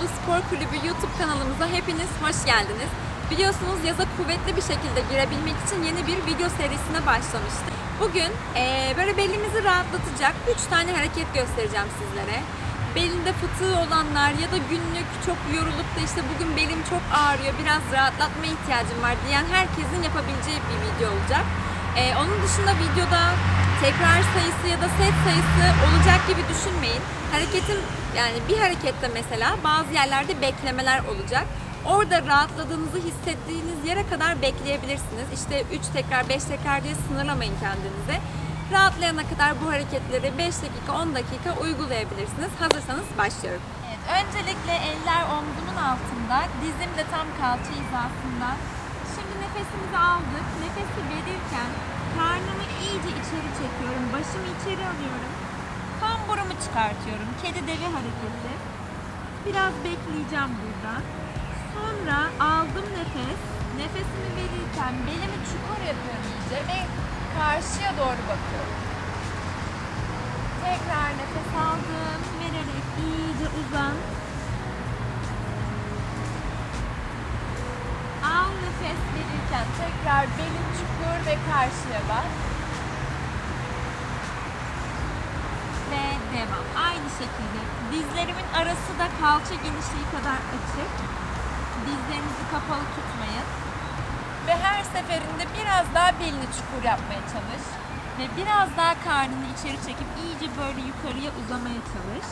Mutlu Spor Kulübü YouTube kanalımıza hepiniz hoş geldiniz. Biliyorsunuz yaza kuvvetli bir şekilde girebilmek için yeni bir video serisine başlamıştık. Bugün eee, böyle belimizi rahatlatacak 3 tane hareket göstereceğim sizlere. Belinde fıtığı olanlar ya da günlük çok yorulup da işte bugün belim çok ağrıyor, biraz rahatlatma ihtiyacım var diyen herkesin yapabileceği bir video olacak. Ee, onun dışında videoda tekrar sayısı ya da set sayısı olacak gibi düşünmeyin. Hareketin yani bir harekette mesela bazı yerlerde beklemeler olacak. Orada rahatladığınızı hissettiğiniz yere kadar bekleyebilirsiniz. İşte 3 tekrar 5 tekrar diye sınırlamayın kendinize. Rahatlayana kadar bu hareketleri 5 dakika 10 dakika uygulayabilirsiniz. Hazırsanız başlıyorum. Evet, öncelikle eller omzumun altında, dizim de tam kalça hizasında. Şimdi nefesimizi aldık. Nefesi verirken karnımı iyice içeri çekiyorum. Başımı içeri alıyorum. Kamburumu çıkartıyorum. Kedi devi hareketi. Biraz bekleyeceğim burada. Sonra aldım nefes. Nefesimi verirken belimi çukur yapıyorum iyice ve karşıya doğru bakıyorum. Tekrar nefes aldım. Vererek iyice uzan. Al nefes verirken tekrar belin çukur ve karşıya bak. Ve devam. Aynı şekilde dizlerimin arası da kalça genişliği kadar açık. Dizlerinizi kapalı tutmayın. Ve her seferinde biraz daha belini çukur yapmaya çalış. Ve biraz daha karnını içeri çekip iyice böyle yukarıya uzamaya çalış.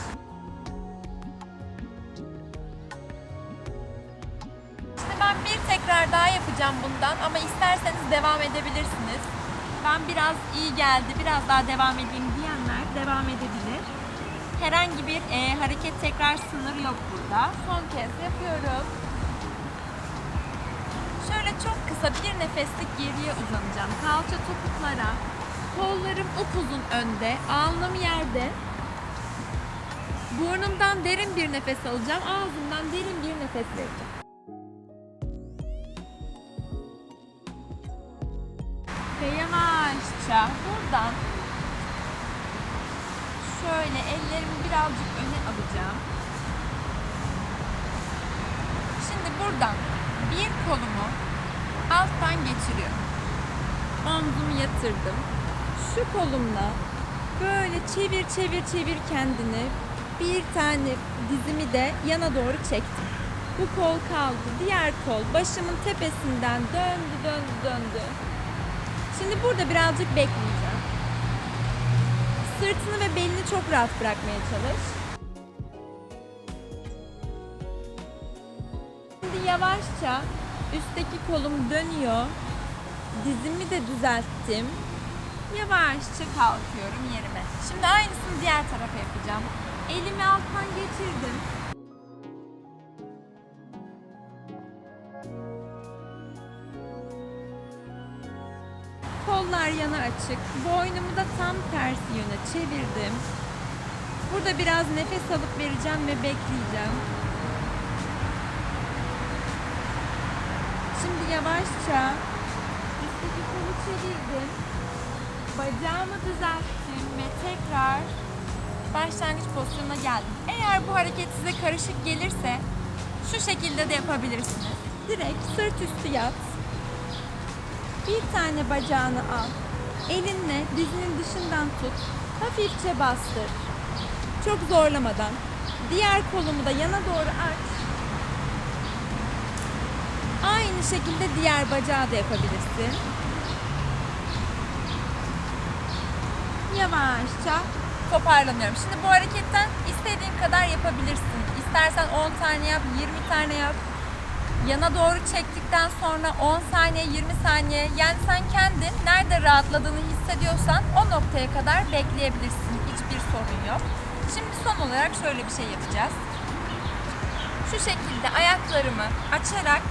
Ben bir tekrar daha yapacağım bundan ama isterseniz devam edebilirsiniz. Ben biraz iyi geldi, biraz daha devam edeyim diyenler devam edebilir. Herhangi bir e, hareket tekrar sınırı yok burada. Son kez yapıyorum. Şöyle çok kısa bir nefeslik geriye uzanacağım. Kalça topuklara, kollarım upuzun önde, alnım yerde. Burnumdan derin bir nefes alacağım, ağzımdan derin bir nefes vereceğim. Yavaşça buradan şöyle ellerimi birazcık öne alacağım. Şimdi buradan bir kolumu alttan geçiriyorum. Omzumu yatırdım. Şu kolumla böyle çevir çevir çevir kendini. Bir tane dizimi de yana doğru çektim. Bu kol kaldı. Diğer kol başımın tepesinden döndü döndü döndü. Şimdi burada birazcık bekleyeceğim. Sırtını ve belini çok rahat bırakmaya çalış. Şimdi yavaşça üstteki kolum dönüyor. Dizimi de düzelttim. Yavaşça kalkıyorum yerime. Şimdi aynısını diğer tarafa yapacağım. Elimi alttan geçirdim. Kollar yana açık. Boynumu da tam tersi yöne çevirdim. Burada biraz nefes alıp vereceğim ve bekleyeceğim. Şimdi yavaşça üstteki kolu çevirdim. Bacağımı düzelttim ve tekrar başlangıç pozisyonuna geldim. Eğer bu hareket size karışık gelirse şu şekilde de yapabilirsiniz. Direkt sırt üstü yat. Bir tane bacağını al. Elinle dizinin dışından tut. Hafifçe bastır. Çok zorlamadan. Diğer kolumu da yana doğru aç. Aynı şekilde diğer bacağı da yapabilirsin. Yavaşça Toparlanıyorum. Şimdi bu hareketten istediğin kadar yapabilirsin. İstersen 10 tane yap, 20 tane yap. Yana doğru çektikten sonra 10 saniye, 20 saniye. Yani sen kendin nerede rahatladığını hissediyorsan o noktaya kadar bekleyebilirsin. Hiçbir sorun yok. Şimdi son olarak şöyle bir şey yapacağız. Şu şekilde ayaklarımı açarak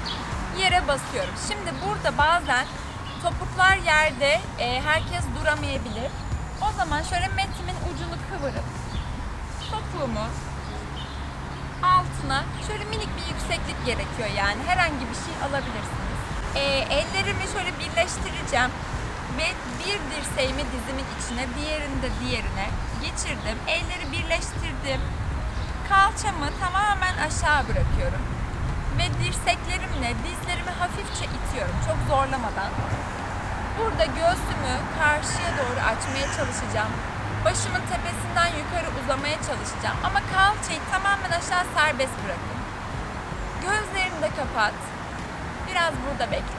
yere basıyorum. Şimdi burada bazen topuklar yerde e, herkes duramayabilir. O zaman şöyle metimin ucunu kıvırıp topuğumu altına şöyle minik bir yükseklik gerekiyor yani herhangi bir şey alabilirsiniz. E, ellerimi şöyle birleştireceğim ve bir dirseğimi dizimin içine, diğerini de diğerine geçirdim. Elleri birleştirdim. kalçamı tamamen aşağı bırakıyorum. Ve dirseklerimle dizlerimi hafifçe itiyorum çok zorlamadan. Burada göğsümü karşıya doğru açmaya çalışacağım. Başımın tepesinden yukarı uzamaya çalışacağım. Ama kalçayı tamamen aşağı serbest bırakın. Gözlerini de kapat. Biraz burada bekle.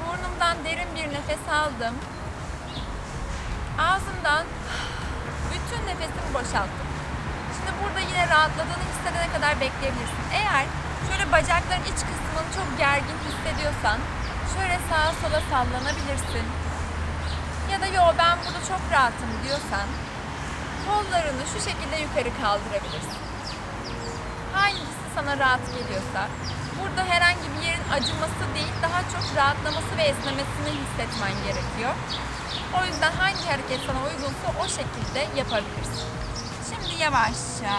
Burnumdan derin bir nefes aldım. Ağzımdan bütün nefesimi boşalttım. Şimdi burada yine rahatladığını hissedene kadar bekleyebilirsin. Eğer şöyle bacakların iç kısmını çok gergin hissediyorsan şöyle sağa sola sallanabilirsin. Ya da yo ben burada çok rahatım diyorsan kollarını şu şekilde yukarı kaldırabilirsin. Hangisi sana rahat geliyorsa burada herhangi bir yerin acıması değil daha çok rahatlaması ve esnemesini hissetmen gerekiyor. O yüzden hangi hareket sana uygunsa o şekilde yapabilirsin. Şimdi yavaşça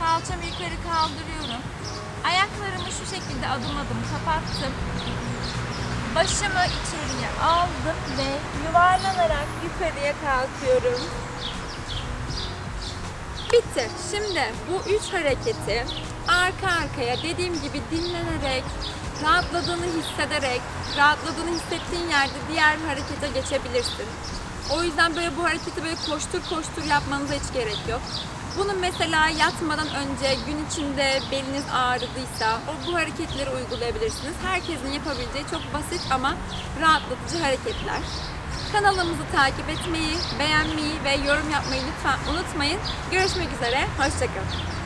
kalçamı yukarı kaldırıyorum. Ayaklarımı şu şekilde adım adım kapattım. Başımı içeriye aldım ve yuvarlanarak yukarıya kalkıyorum. Bitti. Şimdi bu üç hareketi arka arkaya dediğim gibi dinlenerek, rahatladığını hissederek, rahatladığını hissettiğin yerde diğer harekete geçebilirsin. O yüzden böyle bu hareketi böyle koştur koştur yapmanıza hiç gerek yok. Bunu mesela yatmadan önce gün içinde beliniz ağrıdıysa o bu hareketleri uygulayabilirsiniz. Herkesin yapabileceği çok basit ama rahatlatıcı hareketler. Kanalımızı takip etmeyi, beğenmeyi ve yorum yapmayı lütfen unutmayın. Görüşmek üzere, hoşçakalın.